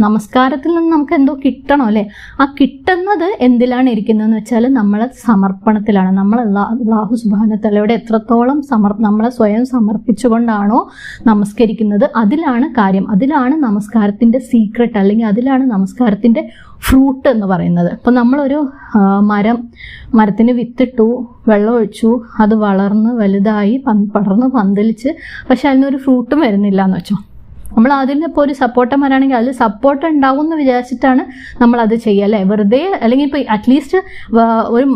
നമസ്കാരത്തിൽ നിന്ന് നമുക്ക് എന്തോ കിട്ടണം അല്ലേ? ആ കിട്ടുന്നത് എന്തിലാണ് ഇരിക്കുന്നതെന്ന് വെച്ചാൽ നമ്മളെ സമർപ്പണത്തിലാണ്. നമ്മൾ അള്ളാഹു സുബാനത്തലയോട് എത്രത്തോളം സമർ നമ്മളെ സ്വയം സമർപ്പിച്ചുകൊണ്ടാണോ നമസ്കരിക്കുന്നത്. അതിലാണ് കാര്യം. അതിലാണ് നമസ്കാരത്തിന്റെ സീക്രട്ട് അല്ലെങ്കിൽ അതിലാണ് നമസ്കാരത്തിന്റെ ഫ്രൂട്ട് എന്ന് പറയുന്നത്. ഇപ്പം നമ്മളൊരു മരം മരത്തിന് വിത്തിട്ടു വെള്ളം ഒഴിച്ചു അത് വളർന്ന് വലുതായി പടർന്ന് പന്തലിച്ച് പക്ഷെ അതിനൊരു ഫ്രൂട്ടും വരുന്നില്ല എന്ന് വെച്ചോ. നമ്മൾ അതിനിപ്പോൾ ഒരു സപ്പോർട്ട വരാണെങ്കിൽ അതിൽ സപ്പോർട്ട് ഉണ്ടാവും എന്ന് വിചാരിച്ചിട്ടാണ് നമ്മൾ അത് ചെയ്യുക അല്ലേ? വെറുതെ അല്ലെങ്കിൽ ഇപ്പോൾ അറ്റ്ലീസ്റ്റ് ഒരു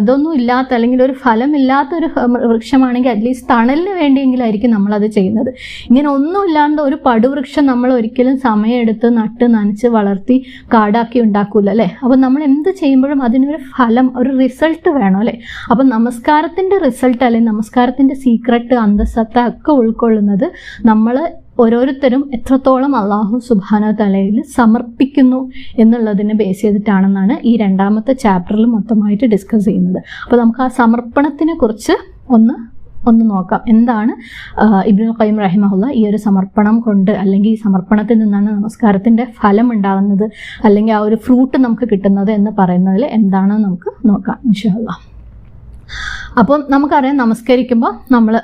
ഇതൊന്നും ഇല്ലാത്ത അല്ലെങ്കിൽ ഒരു ഫലമില്ലാത്ത ഒരു വൃക്ഷമാണെങ്കിൽ അറ്റ്ലീസ്റ്റ് തണലിന് വേണ്ടിയെങ്കിലായിരിക്കും അത് ചെയ്യുന്നത്. ഇങ്ങനെ ഒന്നും ഇല്ലാണ്ട് ഒരു പടുവൃക്ഷം നമ്മൾ ഒരിക്കലും സമയമെടുത്ത് നട്ട് നനച്ച് വളർത്തി കാടാക്കി ഉണ്ടാക്കൂല അല്ലേ? അപ്പം നമ്മൾ എന്ത് ചെയ്യുമ്പോഴും അതിനൊരു ഫലം ഒരു റിസൾട്ട് വേണം അല്ലേ? അപ്പം നമസ്കാരത്തിന്റെ റിസൾട്ട് അല്ലെങ്കിൽ നമസ്കാരത്തിന്റെ സീക്രട്ട് അന്തസത്ത ഒക്കെ ഉൾക്കൊള്ളുന്നത് നമ്മൾ ഓരോരുത്തരും എത്രത്തോളം അള്ളാഹു സുബാന തലയിൽ സമർപ്പിക്കുന്നു എന്നുള്ളതിനെ ബേസ് ചെയ്തിട്ടാണെന്നാണ് ഈ രണ്ടാമത്തെ ചാപ്റ്ററിൽ മൊത്തമായിട്ട് ഡിസ്കസ് ചെയ്യുന്നത്. അപ്പോൾ നമുക്ക് ആ സമർപ്പണത്തിനെ കുറിച്ച് ഒന്ന് ഒന്ന് നോക്കാം. എന്താണ് ഇബ്നുൽ ഖയ്യിം റഹിമഹുല്ല ഈ ഒരു സമർപ്പണം കൊണ്ട് അല്ലെങ്കിൽ ഈ സമർപ്പണത്തിൽ നിന്നാണ് നമസ്കാരത്തിന്റെ ഫലം ഉണ്ടാകുന്നത് അല്ലെങ്കിൽ ആ ഒരു ഫ്രൂട്ട് നമുക്ക് കിട്ടുന്നത് എന്ന് പറയുന്നതിൽ എന്താണെന്ന് നമുക്ക് നോക്കാം ഇൻഷാല്ല അപ്പം നമുക്കറിയാം നമസ്കരിക്കുമ്പോൾ നമ്മൾ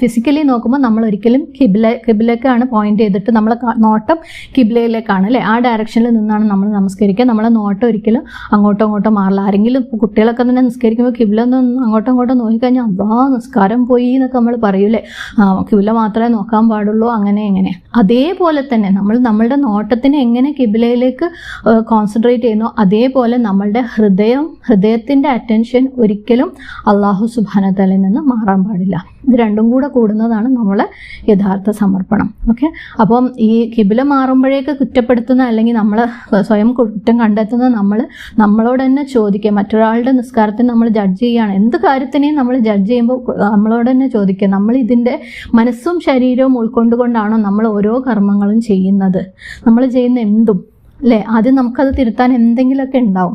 ഫിസിക്കലി നോക്കുമ്പോൾ നമ്മൾ ഒരിക്കലും കിബില കിബിലേക്കാണ് പോയിന്റ് ചെയ്തിട്ട് നമ്മൾ നോട്ടം കിബിലയിലേക്കാണ് അല്ലേ? ആ ഡയറക്ഷനിൽ നിന്നാണ് നമ്മൾ നമസ്കരിക്കുക. നമ്മളെ നോട്ടം ഒരിക്കലും അങ്ങോട്ടോ അങ്ങോട്ടും മാറില്ല. ആരെങ്കിലും കുട്ടികളൊക്കെ തന്നെ നിസ്കരിക്കുമ്പോൾ കിബില ഒന്ന് അങ്ങോട്ടോ അങ്ങോട്ടും നോക്കിക്കഴിഞ്ഞാൽ അബ്ബാ നിസ്കാരം പോയി എന്നൊക്കെ നമ്മൾ പറയൂലേ? കിബില മാത്രമേ നോക്കാൻ പാടുള്ളൂ അങ്ങനെ എങ്ങനെ അതേപോലെ തന്നെ നമ്മൾ നമ്മളുടെ നോട്ടത്തിനെ എങ്ങനെ കിബിലയിലേക്ക് കോൺസെൻട്രേറ്റ് ചെയ്യുന്നു അതേപോലെ നമ്മളുടെ ഹൃദയം ഹൃദയത്തിന്റെ അറ്റൻഷൻ ഒരിക്കലും അള്ളാഹു സുബാനത്തലിൽ നിന്ന് മാറാൻ പാടില്ല. ഇത് രണ്ടും കൂടെ കൂടുന്നതാണ് നമ്മളെ യഥാർത്ഥ സമർപ്പണം. ഓക്കെ അപ്പം ഈ കിബില മാറുമ്പോഴേക്ക് കുറ്റപ്പെടുത്തുന്ന അല്ലെങ്കിൽ നമ്മൾ സ്വയം കുറ്റം കണ്ടെത്തുന്ന നമ്മൾ നമ്മളോട് തന്നെ ചോദിക്കുക. മറ്റൊരാളുടെ നിസ്കാരത്തിന് നമ്മൾ ജഡ്ജ് ചെയ്യുകയാണ്. എന്ത് കാര്യത്തിനെയും നമ്മൾ ജഡ്ജ് ചെയ്യുമ്പോൾ നമ്മളോട് തന്നെ ചോദിക്കുക. നമ്മൾ ഇതിന്റെ മനസ്സും ശരീരവും ഉൾക്കൊണ്ടുകൊണ്ടാണോ നമ്മൾ ഓരോ കർമ്മങ്ങളും ചെയ്യുന്നത്? നമ്മൾ ചെയ്യുന്ന എന്തും? അല്ലേ ആദ്യം നമുക്കത് തിരുത്താൻ എന്തെങ്കിലുമൊക്കെ ഉണ്ടാവും.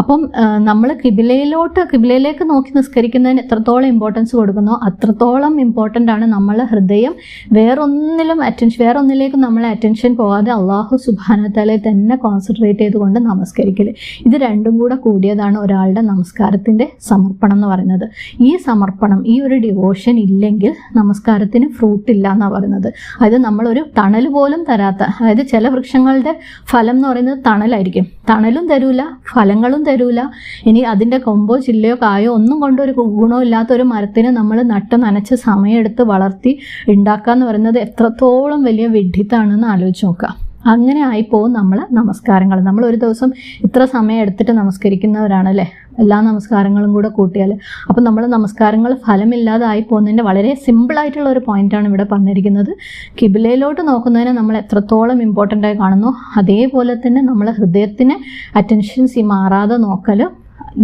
അപ്പം നമ്മൾ കിബിലയിലോട്ട് കിബിലയിലേക്ക് നോക്കി നിസ്കരിക്കുന്നതിന് എത്രത്തോളം ഇമ്പോർട്ടൻസ് കൊടുക്കുന്നോ അത്രത്തോളം ഇമ്പോർട്ടന്റ് ആണ് നമ്മളെ ഹൃദയം. വേറൊന്നിലും അറ്റൻഷൻ വേറൊന്നിലേക്കും നമ്മളെ അറ്റൻഷൻ പോകാതെ അള്ളാഹു സുബാനത്തലെ തന്നെ കോൺസെൻട്രേറ്റ് ചെയ്തുകൊണ്ട് നമസ്കരിക്കൽ ഇത് രണ്ടും കൂടെ കൂടിയതാണ് ഒരാളുടെ നമസ്കാരത്തിന്റെ സമർപ്പണം എന്ന് പറയുന്നത്. ഈ സമർപ്പണം ഈ ഒരു ഡിവോഷൻ ഇല്ലെങ്കിൽ നമസ്കാരത്തിന് ഫ്രൂട്ട് ഇല്ല എന്നാണ് പറയുന്നത്. അതായത് നമ്മളൊരു തണൽ പോലും തരാത്ത അതായത് ചില വൃക്ഷങ്ങളുടെ ഫലം എന്ന് പറയുന്നത് തണലായിരിക്കും. തണലും തരൂല ഫലങ്ങളും തരൂല. ഇനി അതിന്റെ കൊമ്പോ ചില്ലയോ കായോ ഒന്നും കൊണ്ടൊരു ഇല്ലാത്ത ഒരു മരത്തിനെ നമ്മൾ നട്ട് നനച്ച് സമയമെടുത്ത് വളർത്തി ഉണ്ടാക്കുക എന്ന് പറയുന്നത് എത്രത്തോളം വലിയ വിഡ്ഢിത്താണെന്ന് ആലോചിച്ച് നോക്കുക അങ്ങനെ ആയിപ്പോവും നമ്മൾ നമസ്കാരങ്ങൾ. നമ്മൾ ഒരു ദിവസം ഇത്ര സമയം എടുത്തിട്ട് നമസ്കരിക്കുന്നവരാണല്ലേ? എല്ലാ നമസ്കാരങ്ങളും കൂടെ കൂട്ടിയാൽ അപ്പം നമ്മൾ നമസ്കാരങ്ങൾ ഫലമില്ലാതായി പോകുന്നതിന്റെ വളരെ സിമ്പിളായിട്ടുള്ള ഒരു പോയിന്റാണ് ഇവിടെ പറഞ്ഞിരിക്കുന്നത്. കിബിലയിലോട്ട് നോക്കുന്നതിനെ നമ്മൾ എത്രത്തോളം ഇമ്പോർട്ടന്റ് ആയി കാണുന്നു? അതേപോലെ തന്നെ നമ്മൾ ഹൃദയത്തിന് അറ്റൻഷൻസ് ഈ മാറാതെ നോക്കൽ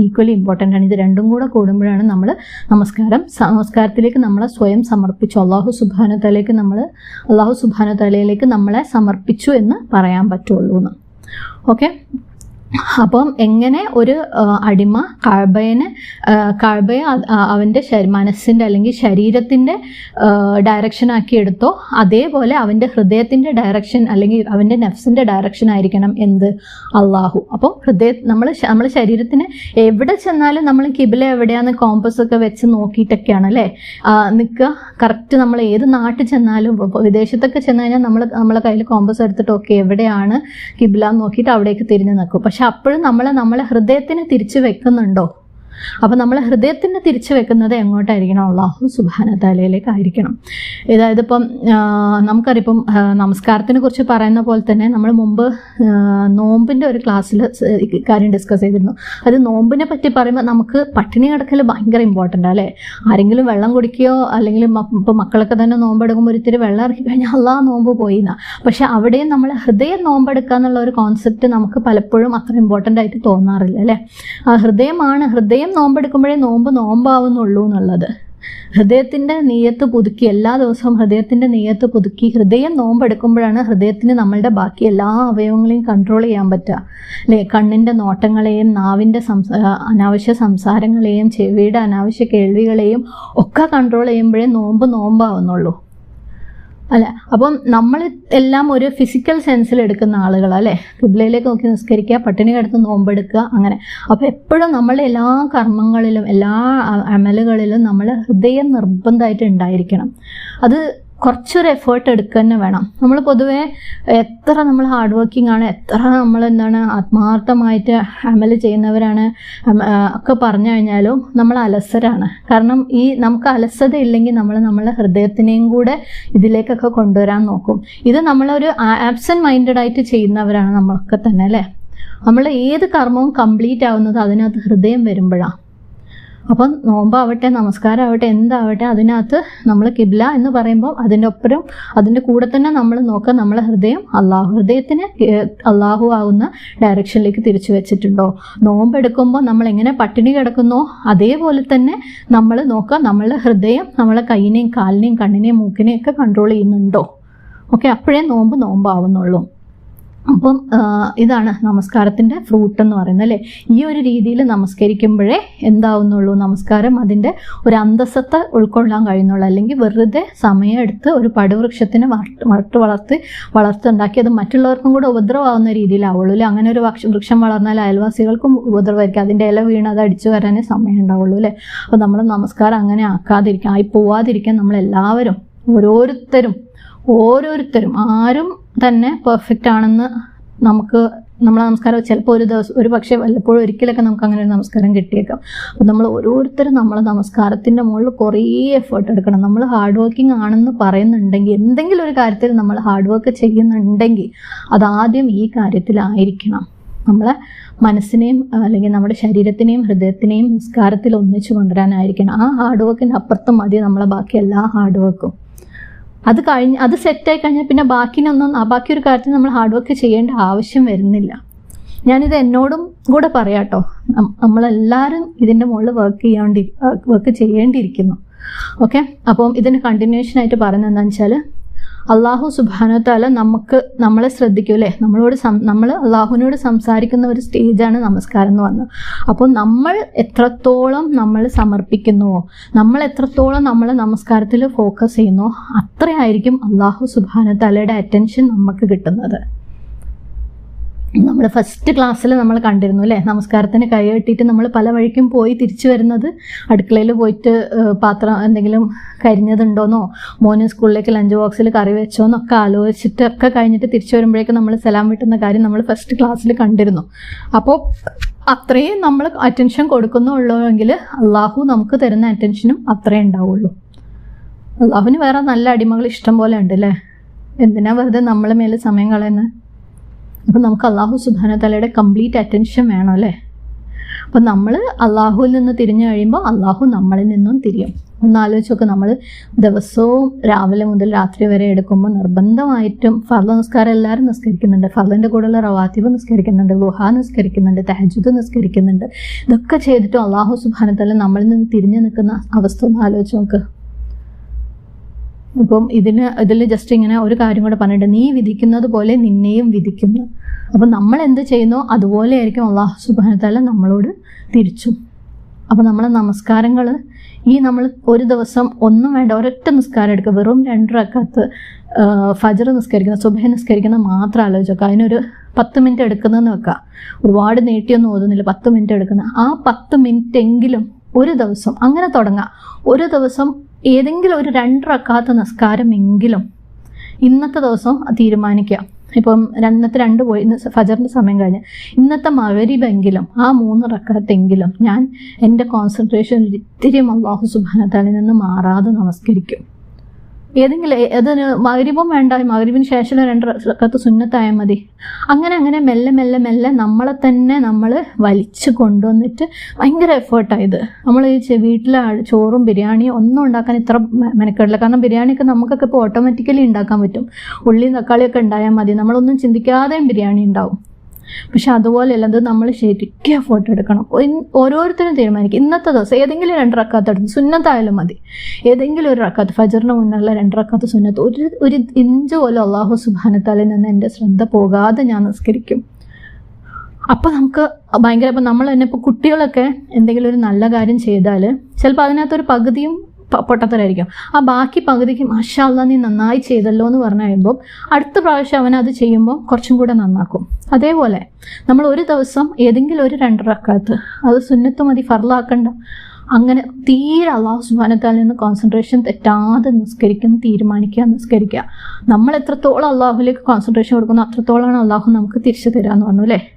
ഈക്വലി ഇമ്പോർട്ടന്റ് ആണ്. ഇത് രണ്ടും കൂടെ കൂടുമ്പോഴാണ് നമ്മൾ നമസ്കാരം. നമസ്കാരത്തിലേക്ക് നമ്മളെ സ്വയം സമർപ്പിച്ചു. അള്ളാഹു സുബാനത്തലേക്ക് നമ്മൾ അള്ളാഹു സുബാനത്തലയിലേക്ക് നമ്മളെ സമർപ്പിച്ചു എന്ന് പറയാൻ പറ്റുള്ളൂ എന്ന് ഓക്കെ അപ്പം എങ്ങനെ ഒരു അടിമ കാഴ്ബയന് കാഴ്ബയ അവന്റെ മനസ്സിന്റെ അല്ലെങ്കിൽ ശരീരത്തിന്റെ ഡയറക്ഷനാക്കി എടുത്തോ അതേപോലെ അവന്റെ ഹൃദയത്തിന്റെ ഡയറക്ഷൻ അല്ലെങ്കിൽ അവന്റെ നെഫ്സിന്റെ ഡയറക്ഷൻ ആയിരിക്കണം എന്ത്? അള്ളാഹു. അപ്പം ഹൃദയ നമ്മൾ നമ്മൾ ശരീരത്തിന് എവിടെ ചെന്നാലും നമ്മൾ കിബില എവിടെയാന്ന് കോമ്പസ് ഒക്കെ വെച്ച് നോക്കിയിട്ടൊക്കെയാണ് അല്ലേ? നിൽക്കുക കറക്റ്റ് നമ്മൾ ഏത് നാട്ടിൽ ചെന്നാലും വിദേശത്തൊക്കെ ചെന്ന് കഴിഞ്ഞാൽ നമ്മൾ നമ്മളെ കയ്യിൽ കോമ്പസ് എടുത്തിട്ട് ഓക്കെ എവിടെയാണ് കിബില? നോക്കിയിട്ട് അവിടേക്ക് തിരിഞ്ഞ് നിൽക്കും പക്ഷെ അപ്പോഴും നമ്മളെ നമ്മളെ ഹൃദയത്തിന് തിരിച്ചു വെക്കുന്നുണ്ടോ? അപ്പം നമ്മൾ ഹൃദയത്തിന് തിരിച്ചു വെക്കുന്നത് എങ്ങോട്ടായിരിക്കണം? അള്ളാഹു സുബാന തലയിലേക്ക് ആയിരിക്കണം അതായത് ഇപ്പം നമുക്കറിയിപ്പം നമസ്കാരത്തിനെ കുറിച്ച് പറയുന്ന പോലെ തന്നെ നമ്മൾ മുമ്പ് നോമ്പിന്റെ ഒരു ക്ലാസ്സിൽ കാര്യം ഡിസ്കസ് ചെയ്തിരുന്നു. അത് നോമ്പിനെ പറ്റി പറയുമ്പോൾ നമുക്ക് പട്ടിണി കിടക്കൽ ഭയങ്കര ഇമ്പോർട്ടന്റ് അല്ലേ? ആരെങ്കിലും വെള്ളം കുടിക്കുകയോ അല്ലെങ്കിൽ ഇപ്പോൾ മക്കളൊക്കെ തന്നെ നോമ്പെടുക്കുമ്പോൾ ഒരിത്തിരി വെള്ളം ഇറക്കി കഴിഞ്ഞാൽ അല്ലാ നോമ്പ് പോയിന്നാ. പക്ഷെ അവിടെയും നമ്മൾ ഹൃദയം നോമ്പെടുക്കുക എന്നുള്ള ഒരു കോൺസെപ്റ്റ് നമുക്ക് പലപ്പോഴും അത്ര ഇമ്പോർട്ടന്റ് ആയിട്ട് തോന്നാറില്ല അല്ലേ? ഹൃദയമാണ് ഹൃദയം നോമ്പെടുക്കുമ്പോഴേ നോമ്പ് നോമ്പാവുന്നുള്ളൂ എന്നുള്ളത്. ഹൃദയത്തിന്റെ നെയ്യത്ത് പുതുക്കി എല്ലാ ദിവസവും ഹൃദയത്തിന്റെ നെയ്യത്ത് പുതുക്കി ഹൃദയം നോമ്പെടുക്കുമ്പോഴാണ് ഹൃദയത്തിന് നമ്മളുടെ ബാക്കി എല്ലാ അവയവങ്ങളെയും കൺട്രോൾ ചെയ്യാൻ പറ്റുക. അല്ലേ? കണ്ണിന്റെ നോട്ടങ്ങളെയും നാവിന്റെ സംസാ അനാവശ്യ സംസാരങ്ങളെയും ചെവിയുടെ അനാവശ്യ കേൾവികളെയും ഒക്കെ കൺട്രോൾ ചെയ്യുമ്പോഴേ നോമ്പ് നോമ്പാവുന്നുള്ളൂ. അല്ലെ? അപ്പം നമ്മൾ എല്ലാം ഒരു ഫിസിക്കൽ സെൻസിൽ എടുക്കുന്ന ആളുകൾ അല്ലേ? കിബ്ലയിലേക്ക് നോക്കി നിസ്കരിക്കുക പട്ടിണി കിടന്ന് നോമ്പെടുക്കുക അങ്ങനെ. അപ്പോൾ എപ്പോഴും നമ്മളെ എല്ലാ കർമ്മങ്ങളിലും എല്ലാ അമലുകളിലും നമ്മൾ ഹൃദയം നിർബന്ധമായിട്ട് ഉണ്ടായിരിക്കണം. അത് കുറച്ചൊരു എഫേർട്ട് എടുക്കുക തന്നെ വേണം. നമ്മൾ പൊതുവേ എത്ര നമ്മൾ ഹാർഡ് വർക്കിംഗ് ആണ് എത്ര നമ്മൾ എന്താണ് ആത്മാർത്ഥമായിട്ട് അമൽ ചെയ്യുന്നവരാണ് ഒക്കെ പറഞ്ഞു കഴിഞ്ഞാലും നമ്മൾ അലസരാണ്. കാരണം ഈ നമുക്ക് അലസത ഇല്ലെങ്കിൽ നമ്മൾ നമ്മളെ ഹൃദയത്തിനെയും കൂടെ ഇതിലേക്കൊക്കെ കൊണ്ടുവരാൻ നോക്കും. ഇത് നമ്മളൊരു ആബ്സെന്റ് മൈൻഡഡ് ആയിട്ട് ചെയ്യുന്നവരാണ് നമ്മളൊക്കെ തന്നെ അല്ലേ? നമ്മൾ ഏത് കർമ്മവും കംപ്ലീറ്റ് ആവുന്നത് അതിനകത്ത് ഹൃദയം വരുമ്പോഴാണ് അപ്പം നോമ്പാവട്ടെ നമസ്കാരമാവട്ടെ എന്താവട്ടെ അതിനകത്ത് നമ്മൾ കിബ്ല എന്ന് പറയുമ്പോൾ അതിന്റെ ഒപ്പരം അതിന്റെ കൂടെ തന്നെ നമ്മൾ നോക്കുക നമ്മളെ ഹൃദയം അള്ളാഹു ഹൃദയത്തിന് അള്ളാഹു ആവുന്ന ഡയറക്ഷനിലേക്ക് തിരിച്ചു വെച്ചിട്ടുണ്ടോ? നോമ്പെടുക്കുമ്പോൾ നമ്മൾ എങ്ങനെ പട്ടിണി കിടക്കുന്നോ അതേപോലെ തന്നെ നമ്മൾ നോക്കുക നമ്മളെ ഹൃദയം നമ്മളെ കൈയിനെയും കാലിനെയും കണ്ണിനെയും മൂക്കിനെയും ഒക്കെ കൺട്രോൾ ചെയ്യുന്നുണ്ടോ? ഓക്കെ അപ്പോഴേ നോമ്പ് നോമ്പാവുന്നുള്ളൂ. അപ്പം ഇതാണ് നമസ്കാരത്തിന്റെ ഫ്രൂട്ട് എന്ന് പറയുന്നത് അല്ലേ? ഈ ഒരു രീതിയിൽ നമസ്കരിക്കുമ്പോഴേ എന്താവുന്നുള്ളൂ? നമസ്കാരം അതിന്റെ ഒരു അന്തസ്സത്തെ ഉൾക്കൊള്ളാൻ കഴിയുന്നുള്ളൂ. അല്ലെങ്കിൽ വെറുതെ സമയമെടുത്ത് ഒരു പടുവൃക്ഷത്തിനെ വളർത്ത് വളർത്ത് വളർത്തുണ്ടാക്കി അത് മറ്റുള്ളവർക്കും കൂടെ ഉപദ്രവമാവുന്ന രീതിയിലാവുള്ളൂ അല്ലേ? അങ്ങനെ ഒരു വൃക്ഷ- വളർന്നാൽ അയൽവാസികൾക്കും ഉപദ്രവമായിരിക്കും. അതിന്റെ ഇല വീണ് അത് അടിച്ചു വരാനേ സമയം ഉണ്ടാവുള്ളൂ അല്ലേ? അപ്പോൾ നമ്മൾ നമസ്കാരം അങ്ങനെ ആക്കാതിരിക്കാൻ ആയി പോവാതിരിക്കാൻ നമ്മളെല്ലാവരും ഓരോരുത്തരും ഓരോരുത്തരും ആരും തന്നെ പെർഫെക്റ്റ് ആണെന്ന് നമുക്ക് നമ്മളെ നമസ്കാരം ചിലപ്പോൾ ഒരു ദിവസം ഒരു പക്ഷേ വല്ലപ്പോഴും ഒരിക്കലൊക്കെ നമുക്ക് അങ്ങനെ ഒരു നമസ്കാരം കിട്ടിയേക്കാം. അപ്പം നമ്മൾ ഓരോരുത്തരും നമ്മളെ നമസ്കാരത്തിന്റെ മുകളിൽ കുറേ എഫേർട്ട് എടുക്കണം. നമ്മൾ ഹാർഡ് വർക്കിംഗ് ആണെന്ന് പറയുന്നുണ്ടെങ്കിൽ എന്തെങ്കിലും ഒരു കാര്യത്തിൽ നമ്മൾ ഹാർഡ് വർക്ക് ചെയ്യുന്നുണ്ടെങ്കിൽ അതാദ്യം ഈ കാര്യത്തിലായിരിക്കണം. നമ്മളെ മനസ്സിനെയും അല്ലെങ്കിൽ നമ്മുടെ ശരീരത്തിനെയും ഹൃദയത്തിനെയും നിസ്കാരത്തിൽ ഒന്നിച്ചു കൊണ്ടുവരാനായിരിക്കണം. ആ ഹാർഡ് വർക്കിന്റെ അപ്പുറത്തും മതി നമ്മളെ ബാക്കി എല്ലാ ഹാർഡ് വർക്കും അത് കഴിഞ്ഞ് അത് സെറ്റായി കഴിഞ്ഞാൽ പിന്നെ ബാക്കിനൊന്നും ബാക്കി ഒരു കാര്യത്തിൽ നമ്മൾ ഹാർഡ് വർക്ക് ചെയ്യേണ്ട ആവശ്യം വരുന്നില്ല. ഞാനിത് എന്നോടും കൂടെ പറയാട്ടോ. നമ്മളെല്ലാവരും ഇതിന്റെ മുകളിൽ വർക്ക് ചെയ്യാണ്ടി വർക്ക് ചെയ്യേണ്ടിയിരിക്കുന്നു. ഓക്കെ അപ്പം ഇതിന് കണ്ടിന്യൂഷൻ ആയിട്ട് പറയുന്നത് എന്താണെന്ന് വെച്ചാൽ അള്ളാഹു സുബാനത്താല നമുക്ക് നമ്മളെ ശ്രദ്ധിക്കും അല്ലേ? നമ്മളോട് സം നമ്മൾ അള്ളാഹുവിനോട് സംസാരിക്കുന്ന ഒരു സ്റ്റേജാണ് നമസ്കാരം എന്ന് പറഞ്ഞത്. അപ്പോൾ നമ്മൾ എത്രത്തോളം നമ്മൾ സമർപ്പിക്കുന്നുവോ നമ്മൾ എത്രത്തോളം നമ്മൾ നമസ്കാരത്തിൽ ഫോക്കസ് ചെയ്യുന്നോ അത്രയായിരിക്കും അള്ളാഹു സുബാനത്താലയുടെ അറ്റൻഷൻ നമുക്ക് കിട്ടുന്നത്. നമ്മൾ ഫസ്റ്റ് ക്ലാസ്സിൽ നമ്മൾ കണ്ടിരുന്നു അല്ലേ? നമസ്കാരത്തിന് കൈ കെട്ടിയിട്ട് നമ്മൾ പല വഴിക്കും പോയി തിരിച്ചു വരുന്നത്. അടുക്കളയിൽ പോയിട്ട് പാത്രം എന്തെങ്കിലും കരിഞ്ഞതുണ്ടോന്നോ? മോന് സ്കൂളിലേക്ക് ലഞ്ച് ബോക്സിൽ കറി വെച്ചോന്നൊക്കെ ആലോചിച്ചിട്ടൊക്കെ കഴിഞ്ഞിട്ട് തിരിച്ചു വരുമ്പോഴേക്കും നമ്മൾ സലാം വിട്ടുന്ന കാര്യം നമ്മൾ ഫസ്റ്റ് ക്ലാസ്സിൽ കണ്ടിരുന്നു. അപ്പോൾ അത്രയും നമ്മൾ അറ്റൻഷൻ കൊടുക്കുന്നുള്ളൂവെങ്കിൽ അള്ളാഹു നമുക്ക് തരുന്ന അറ്റൻഷനും അത്രേ ഉണ്ടാവുള്ളൂ. അള്ളാഹുവിന് വേറെ നല്ല അടിമകൾ ഇഷ്ടം പോലെ ഉണ്ട് അല്ലേ? എന്തിനാ വെറുതെ നമ്മളെ മേലെ സമയം കളയുന്നത് അപ്പം നമുക്ക് അള്ളാഹു സുബാന തലയുടെ കംപ്ലീറ്റ് അറ്റൻഷൻ വേണം അല്ലേ? അപ്പം നമ്മൾ അള്ളാഹുവിൽ നിന്ന് തിരിഞ്ഞു കഴിയുമ്പോൾ അള്ളാഹു നമ്മളിൽ നിന്നും തിരിയും. ഒന്നാലോചിച്ച് നമ്മൾ ദിവസവും രാവിലെ മുതൽ രാത്രി വരെ എടുക്കുമ്പോൾ നിർബന്ധമായിട്ടും ഫർദ നിസ്കാരം എല്ലാവരും നിസ്കരിക്കുന്നുണ്ട്. ഫർദന്റെ കൂടെയുള്ള റവാത്തിബ് നിസ്കരിക്കുന്നുണ്ട് ഗുഹ നിസ്കരിക്കുന്നുണ്ട് തഹജുദ് നിസ്കരിക്കുന്നുണ്ട്. ഇതൊക്കെ ചെയ്തിട്ടും അള്ളാഹു സുബാനത്തല്ല നമ്മളിൽ നിന്ന് തിരിഞ്ഞു നിൽക്കുന്ന അവസ്ഥ ഒന്ന് ആലോചിച്ച് നോക്ക്. ഇപ്പം ഇതിന് ഇതിൽ ജസ്റ്റ് ഇങ്ങനെ ഒരു കാര്യം കൂടെ പറഞ്ഞിട്ട് നീ വിധിക്കുന്നത് പോലെ നിന്നെയും വിധിക്കുന്നു. അപ്പം നമ്മൾ എന്ത് ചെയ്യുന്നോ അതുപോലെ ആയിരിക്കും അള്ളാഹു സുബാനത്താല നമ്മളോട് തിരിച്ചു. അപ്പം നമ്മളെ നമസ്കാരങ്ങൾ ഈ നമ്മൾ ഒരു ദിവസം ഒന്നും വേണ്ട ഒരൊറ്റ നിസ്കാരം എടുക്കുക. വെറും രണ്ടരക്കത്ത് ഫജർ നിസ്കരിക്കുന്ന സുബഹ നിസ്കരിക്കുന്ന മാത്രം ആലോചിച്ച് അതിനൊരു പത്ത് മിനിറ്റ് എടുക്കുന്നതെന്ന് വെക്കുക. ഒരുപാട് നീട്ടിയൊന്നും ഓതുന്നില്ല പത്ത് മിനിറ്റ് എടുക്കുന്ന ആ പത്ത് മിനിറ്റ് എങ്കിലും ഒരു ദിവസം അങ്ങനെ തുടങ്ങാം. ഒരു ദിവസം ഏതെങ്കിലും ഒരു രണ്ട് റക്കാത്ത നിസ്കാരമെങ്കിലും ഇന്നത്തെ ദിവസം തീരുമാനിക്കുക. ഇപ്പം ഇന്നത്തെ രണ്ട് പോയി ഇന്ന് ഫജറിന്റെ സമയം കഴിഞ്ഞ്. ഇന്നത്തെ മകരീബെങ്കിലും ആ മൂന്ന് റക്കാത്തെങ്കിലും ഞാൻ എന്റെ കോൺസെൻട്രേഷൻ ഒരിത്തിരി അള്ളാഹു സുബാനത്താലിൽ നിന്ന് മാറാതെ നമസ്കരിക്കും. ഏതെങ്കിലും അതിന് മകരിബും വേണ്ട മകരിബിന് ശേഷം രണ്ട് റക്കത്ത് സുന്നത്തായാൽ മതി. അങ്ങനെ അങ്ങനെ മെല്ലെ മെല്ലെ മെല്ലെ നമ്മളെ തന്നെ നമ്മൾ വലിച്ചു കൊണ്ടുവന്നിട്ട് ഭയങ്കര എഫേർട്ടായത് നമ്മൾ ഈ വീട്ടിലെ ചോറും ബിരിയാണിയും ഒന്നും ഉണ്ടാക്കാൻ ഇത്ര മെനക്കെടില്ല. കാരണം ബിരിയാണിയൊക്കെ നമുക്കൊക്കെ ഇപ്പോൾ ഓട്ടോമാറ്റിക്കലി ഉണ്ടാക്കാൻ പറ്റും. ഉള്ളിയും തക്കാളിയൊക്കെ ഉണ്ടായാൽ മതി. നമ്മളൊന്നും ചിന്തിക്കാതെയും ബിരിയാണി ഉണ്ടാവും. പക്ഷെ അതുപോലെ അല്ലാതെ നമ്മൾ ശരിക്കും എഫേർട്ട് എടുക്കണം. ഓരോരുത്തരും തീരുമാനിക്കും. ഇന്നത്തെ ദിവസം ഏതെങ്കിലും രണ്ട് റക്കാത്ത് എടുത്ത് സുന്നത്തായാലും മതി. ഏതെങ്കിലും ഒരു റക്കാത്ത് ഫജറിന് മുന്നുള്ള രണ്ട് റക്കാത്ത് സുന്നത്ത്. ഒരു ഒരു ഇഞ്ച് പോലും അള്ളാഹു സുബാനത്താലിൽ നിന്ന് എന്റെ ശ്രദ്ധ പോകാതെ ഞാൻ നിസ്കരിക്കും. അപ്പം നമുക്ക് ഭയങ്കര അപ്പം നമ്മൾ തന്നെ ഇപ്പോൾ കുട്ടികളൊക്കെ എന്തെങ്കിലും ഒരു നല്ല കാര്യം ചെയ്താൽ ചിലപ്പോൾ അതിനകത്തൊരു പകുതിയും പൊട്ടത്തരായിരിക്കും. ആ ബാക്കി പകുതിക്ക് മാഷാല്ല നീ നന്നായി ചെയ്തല്ലോ എന്ന് പറഞ്ഞു കഴിയുമ്പോൾ അടുത്ത പ്രാവശ്യം അവൻ അത് ചെയ്യുമ്പോൾ കുറച്ചും കൂടെ നന്നാക്കും. അതേപോലെ നമ്മൾ ഒരു ദിവസം ഏതെങ്കിലും ഒരു രണ്ടരക്കാലത്ത് അത് സുന്നത്ത് മതി ഫർലാക്കണ്ട. അങ്ങനെ തീരെ അള്ളാഹു സുബാനത്താൽ നിന്ന് കോൺസെൻട്രേഷൻ തെറ്റാതെ നിസ്കരിക്കുന്ന തീരുമാനിക്കുക നിസ്കരിക്കുക. നമ്മൾ എത്രത്തോളം അള്ളാഹുലേക്ക് കോൺസെൻട്രേഷൻ കൊടുക്കുന്നു അത്രത്തോളമാണ് അള്ളാഹു നമുക്ക് തിരിച്ചു തരാമെന്ന് പറഞ്ഞു അല്ലേ?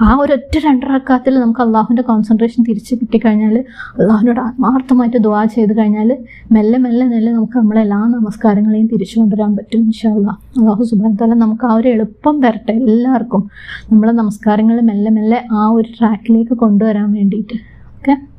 ആ ഒരൊറ്റ രണ്ടറക്കാത്തിൽ നമുക്ക് അള്ളാഹുവിന്റെ കോൺസെൻട്രേഷൻ തിരിച്ച് കിട്ടിക്കഴിഞ്ഞാൽ അള്ളാഹുവിനോട് ആത്മാർത്ഥമായിട്ട് ദുവാ ചെയ്ത് കഴിഞ്ഞാൽ മെല്ലെ മെല്ലെ മെല്ലെ നമുക്ക് നമ്മളെ എല്ലാ നമസ്കാരങ്ങളെയും തിരിച്ചു കൊണ്ടുവരാൻ പറ്റും ഇൻഷാല്ല അള്ളാഹു സുബാൻ നമുക്ക് ആ ഒരു എളുപ്പം തരട്ടെ എല്ലാവർക്കും. നമ്മളെ നമസ്കാരങ്ങൾ മെല്ലെ മെല്ലെ ആ ഒരു ട്രാക്കിലേക്ക് കൊണ്ടുവരാൻ വേണ്ടിയിട്ട്. ഓക്കെ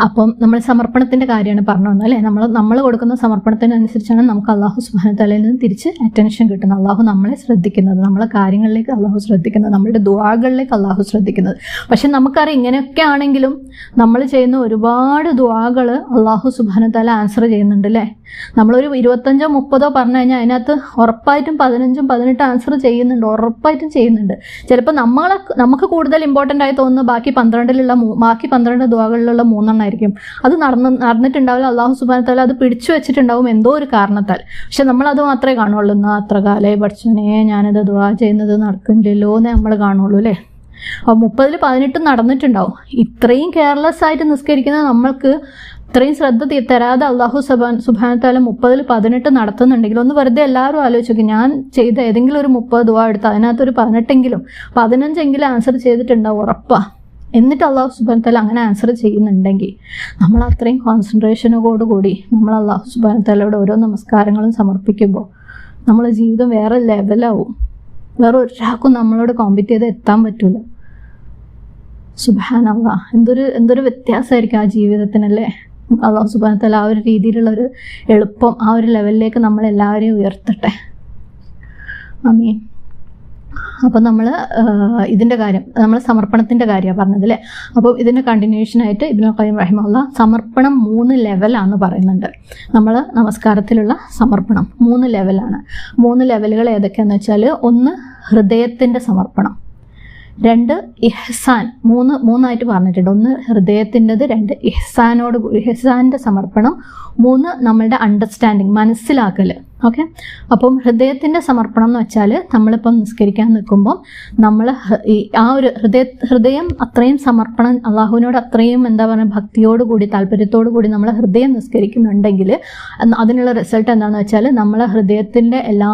അപ്പം നമ്മൾ സമർപ്പണത്തിന്റെ കാര്യമാണ് പറഞ്ഞു വന്നത് അല്ലേ? നമ്മൾ നമ്മൾ കൊടുക്കുന്ന സമർപ്പണത്തിനനുസരിച്ചാണ് നമുക്ക് അള്ളാഹു സുബാനത്തലയിൽ നിന്ന് തിരിച്ച് അറ്റൻഷൻ കിട്ടുന്നത്. അള്ളാഹു നമ്മളെ ശ്രദ്ധിക്കുന്നത് നമ്മളെ കാര്യങ്ങളിലേക്ക് അള്ളാഹു ശ്രദ്ധിക്കുന്നത് നമ്മളുടെ ദുവാകളിലേക്ക് അള്ളാഹു ശ്രദ്ധിക്കുന്നത്. പക്ഷെ നമുക്കറിയാം ഇങ്ങനെയൊക്കെ ആണെങ്കിലും നമ്മൾ ചെയ്യുന്ന ഒരുപാട് ദുവാകൾ അള്ളാഹു സുബാനത്തല ആൻസർ ചെയ്യുന്നുണ്ട് അല്ലേ? നമ്മളൊരു ഇരുപത്തഞ്ചോ മുപ്പതോ പറഞ്ഞു കഴിഞ്ഞാൽ അതിനകത്ത് ഉറപ്പായിട്ടും പതിനഞ്ചും പതിനെട്ടും ആൻസർ ചെയ്യുന്നുണ്ട് ഉറപ്പായിട്ടും ചെയ്യുന്നുണ്ട്. ചിലപ്പോൾ നമ്മളെ നമുക്ക് കൂടുതൽ ഇമ്പോർട്ടന്റ് ആയി തോന്നുന്ന ബാക്കി പന്ത്രണ്ടിലുള്ള ബാക്കി പന്ത്രണ്ട് ദുവാകളിലുള്ള മൂന്നെണ്ണമായിരിക്കും അത് നടന്ന് നടന്നിട്ടുണ്ടാവില്ല. അള്ളാഹു സുബാനത്താൽ അത് പിടിച്ചു വെച്ചിട്ടുണ്ടാവും എന്തോ ഒരു കാരണത്താൽ. പക്ഷെ നമ്മളത് മാത്രമേ കാണുള്ളൂ. എന്നാൽ അത്ര കാലേ പഠിച്ചനെ ഞാനിത് ദുവാ ചെയ്യുന്നത് നടക്കുന്നില്ലല്ലോ എന്ന് നമ്മൾ കാണുള്ളൂ അല്ലേ? അപ്പോൾ മുപ്പതിൽ പതിനെട്ട് നടന്നിട്ടുണ്ടാവും. ഇത്രയും കെയർലെസ് ആയിട്ട് നിസ്കരിക്കുന്ന നമ്മൾക്ക് ഇത്രയും ശ്രദ്ധ തരാതെ അള്ളാഹു സുബാൻ സുബാനത്താല മുപ്പതിൽ പതിനെട്ട് നടത്തുന്നുണ്ടെങ്കിൽ ഒന്ന് വെറുതെ എല്ലാവരും ആലോചിക്കും ഞാൻ ചെയ്ത ഏതെങ്കിലും ഒരു മുപ്പത് ദുവാ എടുത്ത് അതിനകത്തൊരു പതിനെട്ടെങ്കിലും പതിനഞ്ചെങ്കിലും ആൻസർ ചെയ്തിട്ടുണ്ടാവും ഉറപ്പാ. എന്നിട്ട് അള്ളാഹു സുബാനത്തല അങ്ങനെ ആൻസർ ചെയ്യുന്നുണ്ടെങ്കിൽ നമ്മൾ അത്രയും കോൺസെൻട്രേഷനോട് കൂടി നമ്മൾ അള്ളാഹു സുബാനത്തലയുടെ ഓരോ നമസ്കാരങ്ങളും സമർപ്പിക്കുമ്പോൾ നമ്മളെ ജീവിതം വേറെ ലെവലാവും വേറെ ഒരാൾക്കും നമ്മളോട് കോമ്പറ്റ് ചെയ്ത് എത്താൻ പറ്റില്ല സുബാന എന്തൊരു എന്തൊരു വ്യത്യാസമായിരിക്കും ആ ജീവിതത്തിനല്ലേ? അള്ളാഹു സുബാനത്തല തല ആ ഒരു രീതിയിലുള്ള ഒരു എളുപ്പം ആ ഒരു ലെവലിലേക്ക് നമ്മളെല്ലാവരെയും ഉയർത്തട്ടെ. അമീൻ അപ്പോൾ നമ്മൾ ഇതിന്റെ കാര്യം നമ്മൾ സമർപ്പണത്തിന്റെ കാര്യമാണ് പറഞ്ഞത് അല്ലേ ഇതിന്റെ ഇതിന്റെ കണ്ടിന്യൂഷനായിട്ട് ഇബ്നു ഖയ്യിം റഹിമുള്ള സമർപ്പണം മൂന്ന് ലെവലാണെന്ന് പറയുന്നുണ്ട്. നമ്മൾ നമസ്കാരത്തിലുള്ള സമർപ്പണം മൂന്ന് ലെവലാണ് മൂന്ന് ലെവലുകൾ ഏതൊക്കെയാണെന്ന് വെച്ചാൽ ഒന്ന് ഹൃദയത്തിന്റെ സമർപ്പണം രണ്ട് ഇഹ്സാൻ മൂന്ന് മൂന്നായിട്ട് പറഞ്ഞിട്ടുണ്ട്. ഒന്ന് ഹൃദയത്തിന്റെത് രണ്ട് ഇഹ്സാനോട് ഇഹ്സാന്റെ സമർപ്പണം മൂന്ന് നമ്മളുടെ അണ്ടർസ്റ്റാൻഡിങ് മനസ്സിലാക്കൽ ഓക്കെ? അപ്പം ഹൃദയത്തിന്റെ സമർപ്പണം എന്ന് വെച്ചാൽ നമ്മളിപ്പം നിസ്കരിക്കാൻ നിൽക്കുമ്പം നമ്മൾ ഈ ആ ഒരു ഹൃദയ ഹൃദയം അത്രയും സമർപ്പണം അള്ളാഹുവിനോട് അത്രയും എന്താ പറയുക ഭക്തിയോടുകൂടി താല്പര്യത്തോടു കൂടി നമ്മൾ ഹൃദയം നിസ്കരിക്കുന്നുണ്ടെങ്കിൽ അതിനുള്ള റിസൾട്ട് എന്താണെന്ന് വെച്ചാൽ നമ്മളെ ഹൃദയത്തിന്റെ എല്ലാ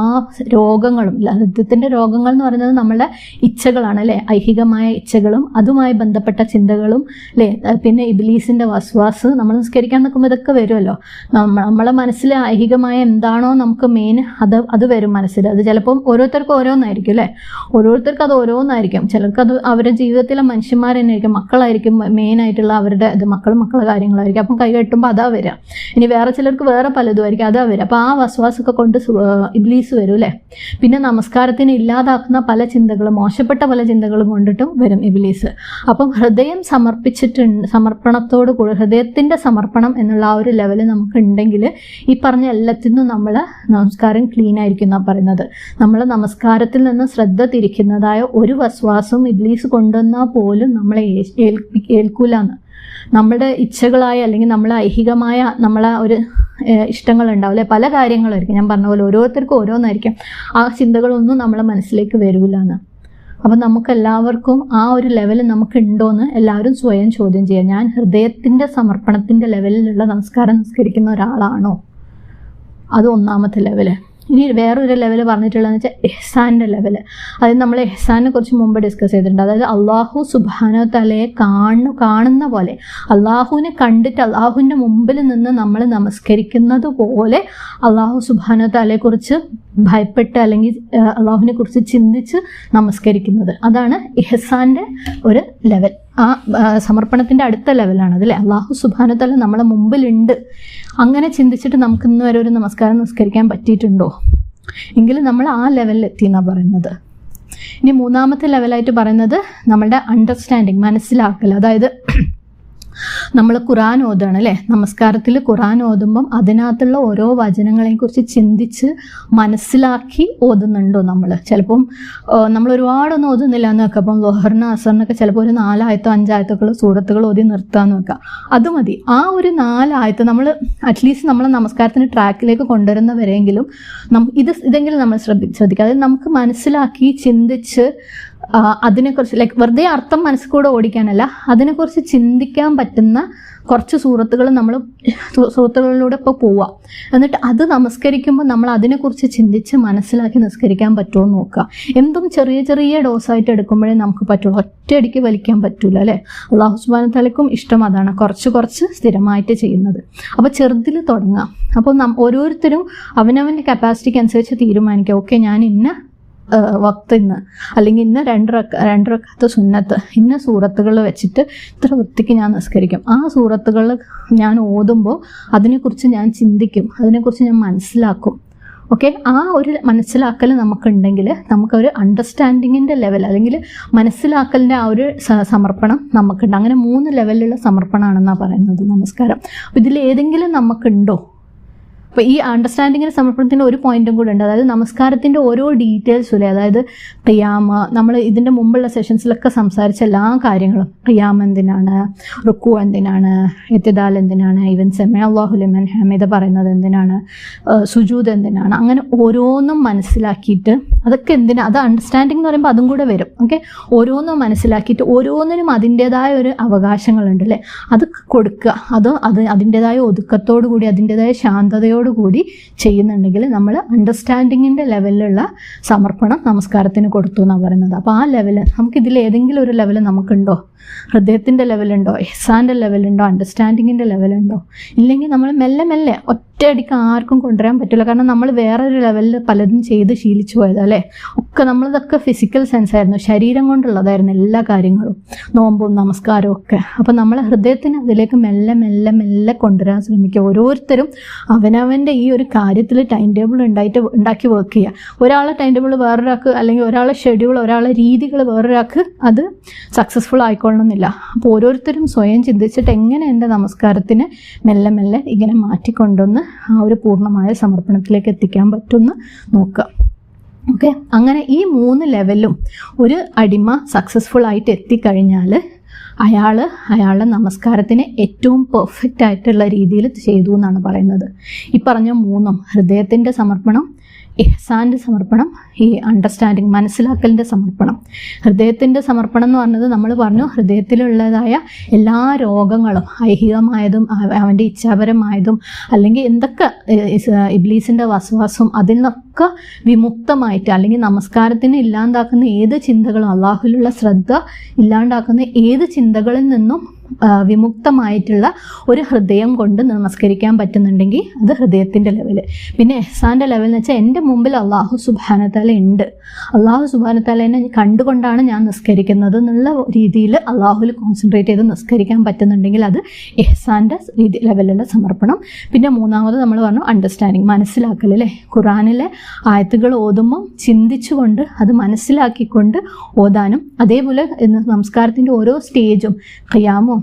രോഗങ്ങളും ഹൃദയത്തിന്റെ രോഗങ്ങൾ എന്ന് പറയുന്നത് നമ്മളുടെ ഇച്ഛകളാണ് അല്ലേ? ഐഹികമായ ഇച്ഛകളും അതുമായി ബന്ധപ്പെട്ട ചിന്തകളും അല്ലേ? പിന്നെ ഇബിലീസിന്റെ വസ്വാസ് നമ്മൾ നിസ്കരിക്കാൻ നിൽക്കുമ്പോൾ ഇതൊക്കെ വരുമല്ലോ. നമ്മ- നമ്മളെ മനസ്സിൽ ഐഹികമായ എന്താണോ നമുക്ക് മെയിൻ അത് അത് വരും മനസ്സിൽ. അത് ചിലപ്പം ഓരോരുത്തർക്കും ഓരോന്നായിരിക്കും അല്ലേ? ഓരോരുത്തർക്കും അത് ഓരോന്നായിരിക്കും. ചിലർക്ക് അത് അവരുടെ ജീവിതത്തിലെ മനുഷ്യന്മാർ തന്നെ ആയിരിക്കും മക്കളായിരിക്കും മെയിൻ ആയിട്ടുള്ള അവരുടെ ഇത് മക്കൾ മക്കളുടെ കാര്യങ്ങളായിരിക്കും. അപ്പം കൈ കെട്ടുമ്പോൾ അതാ വരിക ഇനി വേറെ ചിലർക്ക് വേറെ പലതും ആയിരിക്കും അതാ വരിക അപ്പോൾ ആ വസ്വാസൊക്കെ കൊണ്ട് ഇബ്ലീസ് വരും അല്ലേ? പിന്നെ നമസ്കാരത്തിന് ഇല്ലാതാക്കുന്ന പല ചിന്തകളും മോശപ്പെട്ട പല ചിന്തകളും കൊണ്ടിട്ടും വരും ഇബ്ലീസ്. അപ്പം ഹൃദയം സമർപ്പിച്ചിട്ടുണ്ട് സമർപ്പണത്തോട് കൂടി ഹൃദയത്തിന്റെ സമർപ്പണം എന്നുള്ള ആ ഒരു ലെവൽ നമുക്ക് ഉണ്ടെങ്കിൽ ഈ പറഞ്ഞ എല്ലാത്തിനും നമ്മൾ നമസ്കാരം ക്ലീൻ ആയിരിക്കും എന്നാണ് പറയുന്നത്. നമ്മൾ നമസ്കാരത്തിൽ നിന്ന് ശ്രദ്ധ തിരിക്കുന്നതായ ഒരു വസ്വാസവും ഇബ്ലീസ് കൊണ്ടുവന്നാൽ പോലും നമ്മളെ ഏൽക്കൂലെന്ന്. നമ്മുടെ ഇച്ഛകളായ അല്ലെങ്കിൽ നമ്മളെ ഐഹികമായ നമ്മളെ ഒരു ഇഷ്ടങ്ങൾ ഉണ്ടാവില്ലേ പല കാര്യങ്ങളായിരിക്കും. ഞാൻ പറഞ്ഞ പോലെ ഓരോരുത്തർക്കും ഓരോന്നായിരിക്കും. ആ ചിന്തകളൊന്നും നമ്മളെ മനസ്സിലേക്ക് വരില്ല എന്ന് അപ്പം നമുക്ക് എല്ലാവർക്കും ആ ഒരു ലെവൽ നമുക്ക് ഉണ്ടോയെന്ന് എല്ലാവരും സ്വയം ചോദ്യം ചെയ്യുക ഞാൻ ഹൃദയത്തിന്റെ സമർപ്പണത്തിന്റെ ലെവലിലുള്ള നമസ്കാരം നിസ്കരിക്കുന്ന ഒരാളാണോ? അത് ഒന്നാമത്തെ ലെവൽ ഇനി വേറൊരു ലെവൽ പറഞ്ഞിട്ടുള്ളതെന്ന് വെച്ചാൽ എഹ്സാന്റെ ലെവൽ അതായത് നമ്മൾ എഹ്സാനെ കുറിച്ച് മുമ്പ് ഡിസ്കസ് ചെയ്തിട്ടുണ്ട്. അതായത് അള്ളാഹു സുബാനോ തലയെ കാണു കാണുന്ന പോലെ അള്ളാഹുവിനെ കണ്ടിട്ട് അള്ളാഹുവിന്റെ മുമ്പിൽ നിന്ന് നമ്മൾ നമസ്കരിക്കുന്നത് പോലെ അള്ളാഹു സുബാനോ തലയെക്കുറിച്ച് ഭയപ്പെട്ട് അല്ലെങ്കിൽ അള്ളാഹുവിനെ കുറിച്ച് ചിന്തിച്ച് നമസ്കരിക്കുന്നത്. അതാണ് എഹ്സാന്റെ ഒരു ലെവൽ ആ സമർപ്പണത്തിന്റെ അടുത്ത ലെവലാണ് അതല്ലേ അള്ളാഹു സുബാനത്തല്ല നമ്മളെ മുമ്പിലുണ്ട്. അങ്ങനെ ചിന്തിച്ചിട്ട് നമുക്ക് ഇന്ന് വരെ ഒരു നമസ്കാരം നിസ്കരിക്കാൻ പറ്റിയിട്ടുണ്ടോ? എങ്കിലും നമ്മൾ ആ ലെവലിൽ എത്തി എന്നാണ് പറയുന്നത്. ഇനി മൂന്നാമത്തെ ലെവലായിട്ട് പറയുന്നത് നമ്മളുടെ അണ്ടർസ്റ്റാൻഡിങ് മനസ്സിലാക്കൽ. അതായത് നമ്മൾ ഖുറാൻ ഓതുകയാണ് അല്ലേ? നമസ്കാരത്തിൽ ഖുറാൻ ഓതുമ്പം അതിനകത്തുള്ള ഓരോ വചനങ്ങളെയും കുറിച്ച് ചിന്തിച്ച് മനസ്സിലാക്കി ഓതുന്നുണ്ടോ നമ്മൾ ചിലപ്പം നമ്മൾ ഒരുപാടൊന്നും ഓതുന്നില്ല എന്ന് വെക്കാം. അപ്പം ലോഹറിന് അസറിനൊക്കെ ചിലപ്പോൾ ഒരു നാലായത്തോ അഞ്ചായത്തൊക്കെ സൂറത്തുകൾ ഓതി നിർത്താന്ന് വെക്കാം. അത് മതി. ആ ഒരു നാലായത്ത് നമ്മൾ അറ്റ്ലീസ്റ്റ് നമ്മൾ നമസ്കാരത്തിന് ട്രാക്കിലേക്ക് കൊണ്ടുവരുന്നവരെങ്കിലും നം ഇത് ഇതെങ്കിലും നമ്മൾ ശ്രദ്ധി ശ്രദ്ധിക്കുക. അതായത് നമുക്ക് മനസ്സിലാക്കി ചിന്തിച്ച് അതിനെക്കുറിച്ച് ലൈക്ക് വെറുതെ അർത്ഥം മനസ്സിൽ കൂടെ ഓടിക്കാനല്ല അതിനെക്കുറിച്ച് ചിന്തിക്കാൻ പറ്റുന്ന കുറച്ച് സുഹൃത്തുക്കൾ നമ്മൾ സുഹൃത്തുക്കളിലൂടെ ഇപ്പോൾ പോവാം. എന്നിട്ട് അത് നമസ്കരിക്കുമ്പോൾ നമ്മൾ അതിനെക്കുറിച്ച് ചിന്തിച്ച് മനസ്സിലാക്കി നിസ്കരിക്കാൻ പറ്റുമോ എന്ന് നോക്കുക എന്തും ചെറിയ ചെറിയ ഡോസായിട്ട് എടുക്കുമ്പോഴേ നമുക്ക് പറ്റുള്ളൂ. ഒറ്റയടിക്ക് വലിക്കാൻ പറ്റൂല അല്ലേ? അള്ളാഹു സുബാന തലക്കും ഇഷ്ടം അതാണ് കുറച്ച് കുറച്ച് സ്ഥിരമായിട്ട് ചെയ്യുന്നത്. അപ്പോൾ ചെറുതിൽ തുടങ്ങാം. അപ്പോൾ ഓരോരുത്തരും അവനവന്റെ കപ്പാസിറ്റിക്ക് അനുസരിച്ച് തീരുമാനിക്കുക ഓക്കെ ഞാൻ ഇന്ന വക്ത് ഇന്ന്. അല്ലെങ്കിൽ ഇന്ന് രണ്ട് റക്ക രണ്ട് റക്കത്ത് സുന്നത്ത്. ഇന്ന സൂറത്തുകൾ വെച്ചിട്ട് ഇത്ര വൃത്തിക്ക് ഞാൻ നിസ്കരിക്കും. ആ സൂറത്തുകൾ ഞാൻ ഓതുമ്പോൾ അതിനെക്കുറിച്ച് ഞാൻ ചിന്തിക്കും. അതിനെക്കുറിച്ച് ഞാൻ മനസ്സിലാക്കും. ഓക്കെ? ആ ഒരു മനസ്സിലാക്കൽ നമുക്കുണ്ടെങ്കിൽ നമുക്കൊരു അണ്ടർസ്റ്റാൻഡിങ്ങിന്റെ ലെവൽ അല്ലെങ്കിൽ മനസ്സിലാക്കലിന്റെ ആ ഒരു സമർപ്പണം നമുക്കുണ്ട്. അങ്ങനെ മൂന്ന് ലെവലിലുള്ള സമർപ്പണമാണെന്നാണ് പറയുന്നത്. നമസ്കാരം. ഇതിൽ ഏതെങ്കിലും നമുക്കുണ്ടോ? അപ്പോൾ ഈ അണ്ടർസ്റ്റാൻഡിങ്ങിന് സമർപ്പണത്തിന്റെ ഒരു പോയിന്റും കൂടെ ഉണ്ട്. അതായത് നമസ്കാരത്തിന്റെ ഓരോ ഡീറ്റെയിൽസും ഇല്ലേ അതായത് പ്രിയാമ നമ്മൾ ഇതിന്റെ മുമ്പുള്ള സെഷൻസിലൊക്കെ സംസാരിച്ച എല്ലാ കാര്യങ്ങളും. പ്രിയാമ എന്തിനാണ്? റുക്കു എന്തിനാണ്? എത്തിദാൽ എന്തിനാണ്? ഇവൻ സെമ അള്ളാഹുലിമൻ ഹമീദ പറയുന്നത് എന്തിനാണ്? സുജൂദ് എന്തിനാണ്? അങ്ങനെ ഓരോന്നും മനസ്സിലാക്കിയിട്ട് അതൊക്കെ എന്തിനാ? അത് അണ്ടർസ്റ്റാൻഡിംഗ് എന്ന് പറയുമ്പോൾ അതും കൂടെ വരും. ഓക്കെ? ഓരോന്നും മനസ്സിലാക്കിയിട്ട് ഓരോന്നിനും അതിന്റെതായ ഒരു അവകാശങ്ങളുണ്ട് അല്ലേ? അത് കൊടുക്കുക. അത് അത് അതിന്റെതായ ഒതുക്കത്തോടു കൂടി അതിന്റെതായ ശാന്തതയോടു കൂടി ചെയ്യുന്നുണ്ടെങ്കിൽ നമ്മൾ അണ്ടർസ്റ്റാൻഡിങ്ങിന്റെ ലെവലിലുള്ള സമർപ്പണം നമസ്കാരത്തിന് കൊടുത്തു എന്നാണ് പറയുന്നത്. അപ്പോൾ ആ ലെവൽ നമുക്കിതിൽ ഏതെങ്കിലും ഒരു ലെവൽ നമുക്കുണ്ടോ? ഹൃദയത്തിന്റെ ലെവലുണ്ടോ എഹ്സാന്റെ ലെവലുണ്ടോ അണ്ടർസ്റ്റാൻഡിങ്ങിന്റെ ലെവലുണ്ടോ ഇല്ലെങ്കിൽ നമ്മൾ മെല്ലെ മെല്ലെ ഒറ്റയടിക്ക് ആർക്കും കൊണ്ടുവരാൻ പറ്റില്ല. കാരണം നമ്മൾ വേറൊരു ലെവലിൽ പലതും ചെയ്ത് ശീലിച്ചു പോയത് അല്ലേ? ഒക്കെ നമ്മളിതൊക്കെ ഫിസിക്കൽ സെൻസ് ആയിരുന്നു. ശരീരം കൊണ്ടുള്ളതായിരുന്നു എല്ലാ കാര്യങ്ങളും. നോമ്പും നമസ്കാരവും ഒക്കെ. അപ്പോൾ നമ്മളെ ഹൃദയത്തിന് അതിലേക്ക് മെല്ലെ മെല്ലെ മെല്ലെ കൊണ്ടുവരാൻ ശ്രമിക്കുക. ഓരോരുത്തരും അവനവന്റെ ഈ ഒരു കാര്യത്തിൽ ടൈം ടേബിൾ ഉണ്ടായിട്ട് ഉണ്ടാക്കി വർക്ക് ചെയ്യുക ഒരാളെ ടൈം ടേബിൾ വേറൊരാൾക്ക് അല്ലെങ്കിൽ ഒരാളെ ഷെഡ്യൂൾ ഒരാളെ രീതികൾ വേറൊരാൾക്ക് അത് സക്സസ്ഫുൾ ആയിക്കൊള്ളണമെന്നില്ല അപ്പോൾ ഓരോരുത്തരും സ്വയം ചിന്തിച്ചിട്ട് എങ്ങനെ എന്റെ നമസ്കാരത്തിന് മെല്ലെ മെല്ലെ ഇങ്ങനെ മാറ്റിക്കൊണ്ടുവന്ന് ആ ഒരു പൂർണമായ സമർപ്പണത്തിലേക്ക് എത്തിക്കാൻ പറ്റുമെന്ന് നോക്കുക. ഓക്കെ അങ്ങനെ ഈ മൂന്ന് ലെവലും ഒരു അടിമ സക്സസ്ഫുൾ ആയിട്ട് എത്തിക്കഴിഞ്ഞാൽ അയാൾ അയാളുടെ നമസ്കാരത്തിന് ഏറ്റവും പെർഫെക്റ്റ് ആയിട്ടുള്ള രീതിയിൽ ചെയ്തു എന്നാണ് പറയുന്നത്. ഈ പറഞ്ഞ മൂന്നും ഹൃദയത്തിന്റെ സമർപ്പണം ഇഹ്സാന്റെ സമർപ്പണം ഈ അണ്ടർസ്റ്റാൻഡിങ് മനസ്സിലാക്കലിന്റെ സമർപ്പണം. ഹൃദയത്തിന്റെ സമർപ്പണം എന്ന് പറഞ്ഞത് നമ്മൾ പറഞ്ഞു ഹൃദയത്തിലുള്ളതായ എല്ലാ രോഗങ്ങളും ഐഹികമായതും അവ- അവന്റെ ഇച്ഛാപരമായതും അല്ലെങ്കിൽ എന്തൊക്കെ ഇബ്ലീസിന്റെ വസവാസവും അതിൽ നിന്നൊക്കെ വിമുക്തമായിട്ട് അല്ലെങ്കിൽ നമസ്കാരത്തിന് ഇല്ലാണ്ടാക്കുന്ന ഏത് ചിന്തകളും അള്ളാഹുലുള്ള ശ്രദ്ധ ഇല്ലാണ്ടാക്കുന്ന ഏത് ചിന്തകളിൽ നിന്നും വിമുക്തമായിട്ടുള്ള ഒരു ഹൃദയം കൊണ്ട് നമസ്കരിക്കാൻ പറ്റുന്നുണ്ടെങ്കിൽ അത് ഹൃദയത്തിന്റെ ലെവൽ പിന്നെ എഹ്സാന്റെ ലെവൽ എന്ന് വെച്ചാൽ എന്റെ മുമ്പിൽ അള്ളാഹു സുബാനത്താല ഉണ്ട്. അള്ളാഹു സുബാനത്താലേനെ കണ്ടുകൊണ്ടാണ് ഞാൻ നിസ്കരിക്കുന്നത് എന്നുള്ള രീതിയിൽ അള്ളാഹുവിൽ കോൺസെൻട്രേറ്റ് ചെയ്ത് നിസ്കരിക്കാൻ പറ്റുന്നുണ്ടെങ്കിൽ അത് എഹ്സാന്റെ രീതി ലെവലിലുള്ള സമർപ്പണം. പിന്നെ മൂന്നാമത് നമ്മൾ പറഞ്ഞു അണ്ടർസ്റ്റാൻഡിങ് മനസ്സിലാക്കൽ അല്ലേ? ഖുറാനിലെ ആയത്തുകൾ ഓതുമ്പം ചിന്തിച്ചുകൊണ്ട് അത് മനസ്സിലാക്കിക്കൊണ്ട് ഓതാനും. അതേപോലെ സംസ്കാരത്തിന്റെ ഓരോ സ്റ്റേജും ഖിയാമോ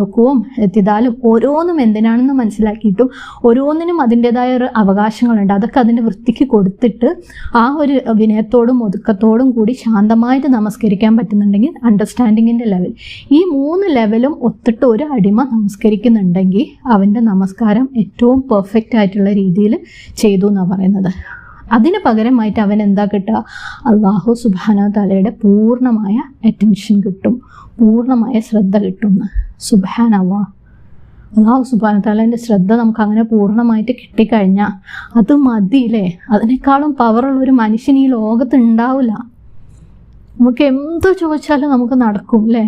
റുക്കുവും എത്തിതാലും ഓരോന്നും എന്തിനാണെന്ന് മനസ്സിലാക്കിയിട്ടും ഓരോന്നിനും അതിന്റെതായ ഒരു അവകാശങ്ങളുണ്ട്. അതൊക്കെ അതിന്റെ വൃത്തിക്ക് കൊടുത്തിട്ട് ആ ഒരു വിനയത്തോടും ഒതുക്കത്തോടും കൂടി ശാന്തമായിട്ട് നമസ്കരിക്കാൻ പറ്റുന്നുണ്ടെങ്കിൽ അണ്ടർസ്റ്റാൻഡിങ്ങിന്റെ ലെവൽ ഈ മൂന്ന് ലെവലും ഒത്തിട്ട് ഒരു അടിമ നമസ്കരിക്കുന്നുണ്ടെങ്കിൽ അവന്റെ നമസ്കാരം ഏറ്റവും പെർഫെക്റ്റ് ആയിട്ടുള്ള രീതിയിൽ ചെയ്തു എന്നാണ് പറയുന്നത്. അതിന് പകരമായിട്ട് അവൻ എന്താ കിട്ടുക? അള്ളാഹു സുബാന തലയുടെ പൂർണമായ അറ്റൻഷൻ കിട്ടും. പൂർണമായ ശ്രദ്ധ കിട്ടും അള്ളാഹ് അള്ളാഹു സുബാന താലാന്റെ ശ്രദ്ധ നമുക്ക് അങ്ങനെ പൂർണമായിട്ട് കിട്ടിക്കഴിഞ്ഞാൽ അത് മതിയില്ലേ? അതിനേക്കാളും പവറുള്ള ഒരു മനുഷ്യൻ ഈ ലോകത്ത് ഉണ്ടാവില്ല നമുക്ക് എന്തോ ചോദിച്ചാലും നമുക്ക് നടക്കും അല്ലേ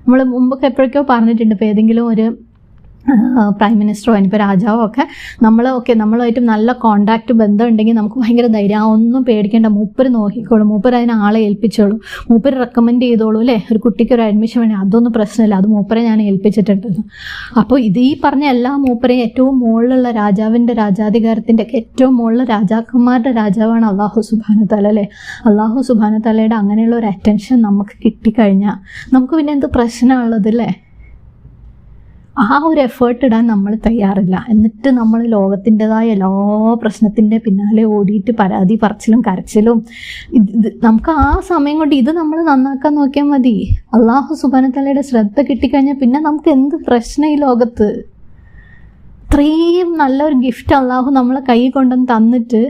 നമ്മൾ മുമ്പൊക്കെ എപ്പോഴൊക്കെയോ പറഞ്ഞിട്ടുണ്ട് ഇപ്പോൾ ഏതെങ്കിലും ഒരു പ്രൈം മിനിസ്റ്ററോ ഇനിയിപ്പോൾ രാജാവോ ഒക്കെ നമ്മൾ ഓക്കെ നമ്മളായിട്ട് നല്ല കോണ്ടാക്ട് ബന്ധം ഉണ്ടെങ്കിൽ നമുക്ക് ഭയങ്കര ധൈര്യം. ഒന്നും പേടിക്കേണ്ട മൂപ്പര് നോക്കിക്കോളും മൂപ്പർ അതിനെ ആളെ ഏൽപ്പിച്ചോളൂ മൂപ്പര് റെക്കമെൻഡ് ചെയ്തോളൂ അല്ലേ? ഒരു കുട്ടിക്ക് ഒരു അഡ്മിഷൻ വേണേൽ അതൊന്നും പ്രശ്നമില്ല. അത് മൂപ്പരെ ഞാൻ ഏൽപ്പിച്ചിട്ടുണ്ട്. അപ്പോൾ ഇത് ഈ പറഞ്ഞ എല്ലാ മൂപ്പരെയും ഏറ്റവും മുകളിലുള്ള രാജാവിന്റെ രാജാധികാരത്തിന്റെ ഒക്കെ ഏറ്റവും മുകളിൽ രാജാക്കന്മാരുടെ രാജാവാണ് അള്ളാഹു സുബാന തല അല്ലേ? അള്ളാഹു സുബാന തലയുടെ അങ്ങനെയുള്ള ഒരു അറ്റൻഷൻ നമുക്ക് കിട്ടിക്കഴിഞ്ഞാൽ നമുക്ക് പിന്നെ എന്ത് പ്രശ്നമാണുള്ളത് അല്ലേ? ആ ഒരു എഫേർട്ട് ഇടാൻ നമ്മൾ തയ്യാറില്ല. എന്നിട്ട് നമ്മൾ ലോകത്തിന്റെതായ എല്ലാ പ്രശ്നത്തിന്റെ പിന്നാലെ ഓടിയിട്ട് പരാതി പറച്ചിലും കരച്ചിലും നമുക്ക് ആ സമയം കൊണ്ട് ഇത് നമ്മൾ നന്നാക്കാൻ നോക്കിയാൽ മതി. അള്ളാഹു സുബാനത്തലയുടെ ശ്രദ്ധ കിട്ടിക്കഴിഞ്ഞാൽ പിന്നെ നമുക്ക് എന്ത് പ്രശ്നം ഈ ലോകത്ത്? ഇത്രയും നല്ലൊരു ഗിഫ്റ്റ് അള്ളാഹു നമ്മളെ കൈ കൊണ്ടുവന്ന് തന്നിട്ട്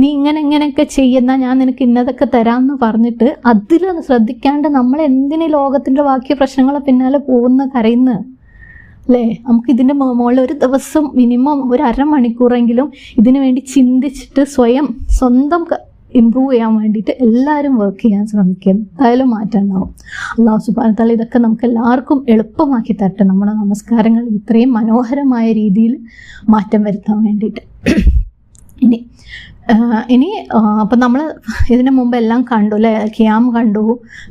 നീ ഇങ്ങനെ ഇങ്ങനെയൊക്കെ ചെയ്യുന്ന ഞാൻ നിനക്ക് ഇന്നതൊക്കെ തരാമെന്ന് പറഞ്ഞിട്ട് അതിൽ ശ്രദ്ധിക്കാണ്ട് നമ്മൾ എന്തിനു ലോകത്തിന്റെ ബാക്കി പ്രശ്നങ്ങളെ പിന്നാലെ പോകുന്ന കരയുന്ന അല്ലേ നമുക്ക് ഇതിന്റെ മുകളിൽ ഒരു ദിവസം മിനിമം ഒരു അരമണിക്കൂറെങ്കിലും ഇതിനു വേണ്ടി ചിന്തിച്ചിട്ട് സ്വയം സ്വന്തം ഇമ്പ്രൂവ് ചെയ്യാൻ വേണ്ടിയിട്ട് എല്ലാവരും വർക്ക് ചെയ്യാൻ ശ്രമിക്കുക എന്തായാലും മാറ്റം ഉണ്ടാവും അള്ളാഹു സുബാനത്താൽ ഇതൊക്കെ നമുക്ക് എല്ലാവർക്കും എളുപ്പമാക്കി തരട്ടെ. നമ്മുടെ നമസ്കാരങ്ങൾ ഇത്രയും മനോഹരമായ രീതിയിൽ മാറ്റം വരുത്താൻ വേണ്ടിയിട്ട്. ഇനി ഇനി അപ്പം നമ്മൾ ഇതിനു മുമ്പ് എല്ലാം കണ്ടു അല്ലേ? ഖിയാം കണ്ടു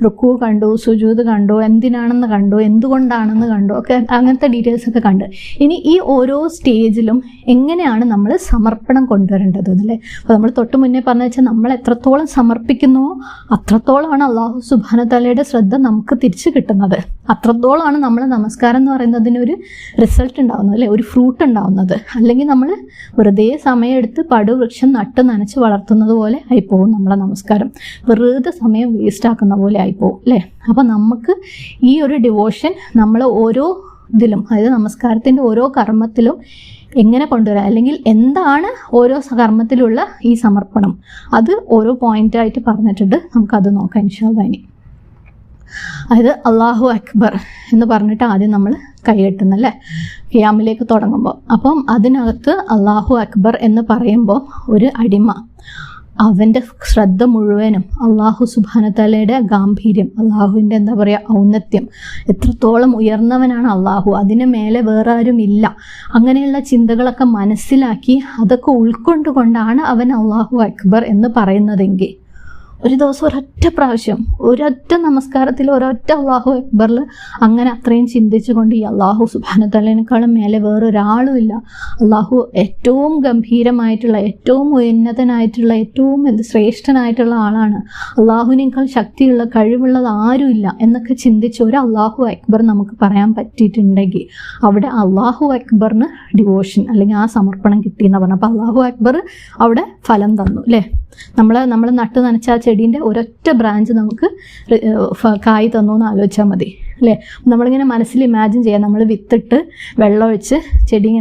റുക്കു കണ്ടു സുജൂത് കണ്ടു എന്തിനാണെന്ന് കണ്ടു എന്തുകൊണ്ടാണെന്ന് കണ്ടു ഒക്കെ അങ്ങനത്തെ ഡീറ്റെയിൽസ് ഒക്കെ കണ്ടു. ഇനി ഈ ഓരോ സ്റ്റേജിലും എങ്ങനെയാണ് നമ്മൾ സമർപ്പണം കൊണ്ടുവരേണ്ടത് അല്ലേ അപ്പോൾ നമ്മൾ തൊട്ട് മുന്നേ പറഞ്ഞു വെച്ചാൽ നമ്മൾ എത്രത്തോളം സമർപ്പിക്കുന്നു അത്രത്തോളമാണ് അള്ളാഹു സുബാന തലയുടെ ശ്രദ്ധ നമുക്ക് തിരിച്ചു കിട്ടുന്നത്. അത്രത്തോളമാണ് നമ്മൾ നമസ്കാരം എന്ന് പറയുന്നതിനൊരു റിസൾട്ട് ഉണ്ടാവുന്നത് അല്ലേ? ഒരു ഫ്രൂട്ട് ഉണ്ടാവുന്നത്. അല്ലെങ്കിൽ നമ്മൾ വെറുതെ സമയമെടുത്ത് പടുവൃക്ഷം നട്ട് നനച്ച് വളർത്തുന്നത് പോലെ ആയിപ്പോവും നമ്മളെ നമസ്കാരം. വെറുതെ സമയം വേസ്റ്റ് ആക്കുന്ന പോലെ ആയിപ്പോവും അല്ലേ? അപ്പം നമുക്ക് ഈ ഒരു ഡിവോഷൻ നമ്മൾ ഓരോ ഇതിലും അതായത് നമസ്കാരത്തിന്റെ ഓരോ കർമ്മത്തിലും എങ്ങനെ കൊണ്ടുവരാം? അല്ലെങ്കിൽ എന്താണ് ഓരോ കർമ്മത്തിലുള്ള ഈ സമർപ്പണം? അത് ഓരോ പോയിന്റായിട്ട് പറഞ്ഞിട്ടുണ്ട്. നമുക്കത് നോക്കാം ഇൻഷാ ഇനി. അതായത് അള്ളാഹു അക്ബർ എന്ന് പറഞ്ഞിട്ട് ആദ്യം നമ്മൾ കൈയെട്ടുന്നല്ലേ ഖിയാമിലേക്ക് തുടങ്ങുമ്പോൾ. അപ്പം അതിനകത്ത് അള്ളാഹു അക്ബർ എന്ന് പറയുമ്പോൾ ഒരു അടിമ. അവന്റെ ശ്രദ്ധ മുഴുവനും അള്ളാഹു സുബാനത്തലയുടെ ഗാംഭീര്യം അള്ളാഹുവിന്റെ എന്താ പറയുക ഔന്നത്യം. എത്രത്തോളം ഉയർന്നവനാണ് അള്ളാഹു അതിന് മേലെ വേറെ ആരും ഇല്ല. അങ്ങനെയുള്ള ചിന്തകളൊക്കെ മനസ്സിലാക്കി അതൊക്കെ ഉൾക്കൊണ്ടുകൊണ്ടാണ് അവൻ അള്ളാഹു അക്ബർ എന്ന് പറയുന്നതെങ്കിൽ. ഒരു ദിവസം ഒരൊറ്റ പ്രാവശ്യം ഒരൊറ്റ നമസ്കാരത്തിൽ ഒരൊറ്റ അള്ളാഹു അക്ബറിൽ അങ്ങനെ അത്രയും ചിന്തിച്ചുകൊണ്ട് ഈ അള്ളാഹു സുബാനത്തലിനേക്കാളും മേലെ വേറൊരാളും ഇല്ല. അള്ളാഹു ഏറ്റവും ഗംഭീരമായിട്ടുള്ള ഏറ്റവും ഉന്നതനായിട്ടുള്ള ഏറ്റവും എന്ത് ശ്രേഷ്ഠനായിട്ടുള്ള ആളാണ്. അള്ളാഹുവിനേക്കാൾ ശക്തിയുള്ള കഴിവുള്ളത് ആരുമില്ല എന്നൊക്കെ ചിന്തിച്ച് ഒരു അള്ളാഹു അക്ബർ നമുക്ക് പറയാൻ പറ്റിയിട്ടുണ്ടെങ്കിൽ അവിടെ അള്ളാഹു അക്ബറിന് ഡിവോഷൻ അല്ലെങ്കിൽ ആ സമർപ്പണം കിട്ടിയെന്ന് പറഞ്ഞു അപ്പോൾ അള്ളാഹു അക്ബർ അവിടെ ഫലം തന്നു അല്ലേ? നമ്മൾ നമ്മൾ നട്ട് നനച്ച ചെടീന്റെ ഒരൊറ്റ ബ്രാഞ്ച് നമുക്ക് കായ് തന്നു എന്ന് ആലോചിച്ചാൽ മതി. അല്ലേ? നമ്മളിങ്ങനെ മനസ്സിൽ ഇമാജിൻ ചെയ്യാം. നമ്മൾ വിത്തിട്ട് വെള്ളമൊഴിച്ച് ചെടി ഇങ്ങനെ